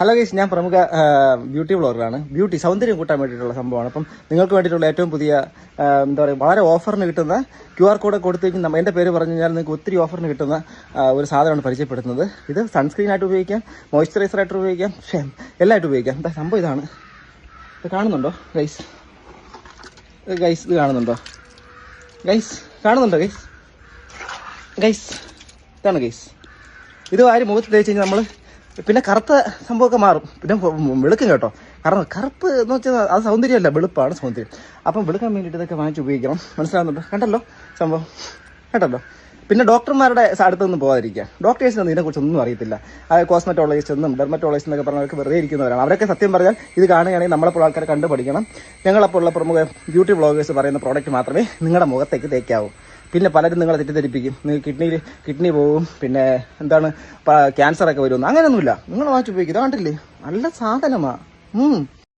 Hello guys ഞാൻ പ്രമുഖ beauty ബ്ലോഗറാണ് beauty സൗന്ദര്യം കൂട്ടാൻ വേണ്ടിയിട്ടുള്ള സംഭവമാണ്. അപ്പം നിങ്ങൾക്ക് വേണ്ടിയിട്ടുള്ള ഏറ്റവും പുതിയ എന്താ പറയുക വളരെ ഓഫറിന് കിട്ടുന്ന ക്യു ആർ കോഡ് കൊടുത്തേക്കും. നമ്മ എന്റെ പേര് പറഞ്ഞു കഴിഞ്ഞാൽ നിങ്ങൾക്ക് ഒത്തിരി ഓഫറിന് കിട്ടുന്ന ഒരു സാധനമാണ് പരിചയപ്പെടുത്തുന്നത്. ഇത് സൺസ്ക്രീൻ ആയിട്ട് ഉപയോഗിക്കാം മോയ്സ്ചറൈസർ ആയിട്ട് ഉപയോഗിക്കാം എല്ലാം എല്ലാമായിട്ട് ഉപയോഗിക്കാം. എന്താ സംഭവം ഇതാണ്? ഇത് കാണുന്നുണ്ടോ ഗൈസ് ഗൈസ് ഇത് കാണുന്നുണ്ടോ? ഗൈസ് കാണുന്നുണ്ടോ ഗൈസ് ഗൈസ് ഇതാണ് ഗൈസ് ഇത് ആര് മുഖത്ത് തേച്ച് കഴിഞ്ഞാൽ നമ്മൾ പിന്നെ കറുത്ത സംഭവമൊക്കെ മാറും. പിന്നെ വെളുക്കും കേട്ടോ. കാരണം കറുപ്പ് എന്ന് വെച്ചാൽ അത് സൗന്ദര്യമല്ല വെളുപ്പാണ് സൗന്ദര്യം. അപ്പം വെളുക്കാൻ വേണ്ടിയിട്ട് ഇതൊക്കെ വാങ്ങിച്ച് ഉപയോഗിക്കണം. മനസ്സിലാവുന്നുണ്ടോ? കണ്ടല്ലോ സംഭവം. കേട്ടല്ലോ പിന്നെ ഡോക്ടർമാരുടെ അടുത്തൊന്നും പോകാതിരിക്കുക ഡോക്ടേഴ്സിനൊന്നും ഇതിനെക്കുറിച്ച് ഒന്നും അറിയത്തില്ല. കോസ്മെറ്റോളജിസ്റ്റ് എന്നും ഡെർമറ്റോളജിസ്റ്റ് എന്നൊക്കെ പറഞ്ഞവർക്ക് വെറുതെ ഇരിക്കുന്നവരാണ്. അവരൊക്കെ സത്യം പറഞ്ഞാൽ ഇത് കാണുകയാണെങ്കിൽ നമ്മളെപ്പോൾ ആൾക്കാരെ കണ്ടുപഠിക്കണം. ഞങ്ങളപ്പോഴുള്ള പ്രമുഖ ബ്യൂട്ടി ബ്ലോഗേഴ്സ് പറയുന്ന പ്രോഡക്റ്റ് മാത്രമേ നിങ്ങളുടെ മുഖത്തേക്ക് തേക്കാവൂ. പിന്നെ പലരും നിങ്ങളെ തെറ്റിദ്ധരിപ്പിക്കും. നിങ്ങൾ കിഡ്നിയിൽ കിഡ്നി പോകും പിന്നെ എന്താണ് ക്യാൻസറൊക്കെ വരുമെന്ന്. അങ്ങനെയൊന്നുമില്ല. നിങ്ങൾ വാച്ച് ഉപയോഗിക്കും. ഇത് കണ്ടില്ലേ? നല്ല സാധനമാണ്